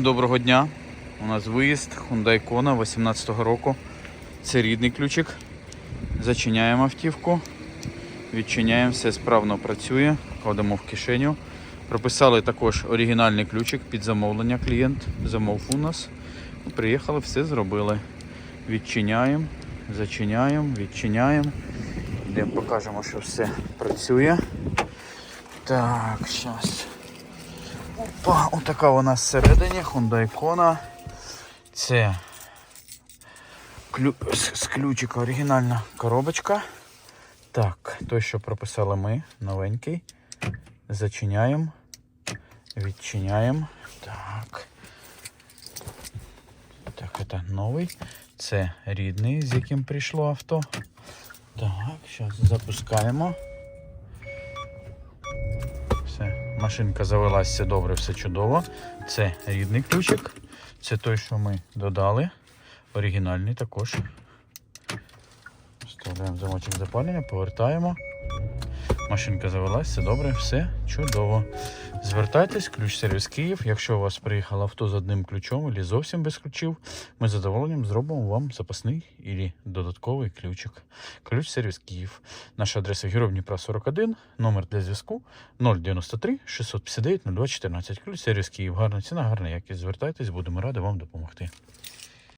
Доброго дня. У нас виїзд Hyundai Kona 18-го року. Це рідний ключик. Зачиняємо автівку. Відчиняємо, все справно працює. Кладемо в кишеню. Прописали також оригінальний ключик під замовлення. Клієнт замов у нас. Приїхали, все зробили. Відчиняємо, зачиняємо, відчиняємо. Йдемо, покажемо, що все працює. Так, зараз. Опа, отака вона всередині Hyundai Kona. Це клю... з ключика оригінальна коробочка. Так, той, що прописали ми, новенький. Зачиняємо. Відчиняємо. Так. Так, це новий. Це рідний, з яким прийшло авто. Так, зараз запускаємо. Машинка завелась, все добре, все чудово. Це рідний ключик. Це той, що ми додали. Оригінальний також. Вставляємо замочок запалення, повертаємо. Машинка завелась, все добре, все чудово. Звертайтесь, ключ сервіс Київ. Якщо у вас приїхало авто з одним ключом або зовсім без ключів, ми з задоволенням зробимо вам запасний і додатковий ключик. Ключ сервіс Київ. Наша адреса Герой Дніпра 41, номер для зв'язку 093 659 0214. Ключ сервіс Київ. Гарна ціна, гарна якість. Звертайтесь, будемо раді вам допомогти.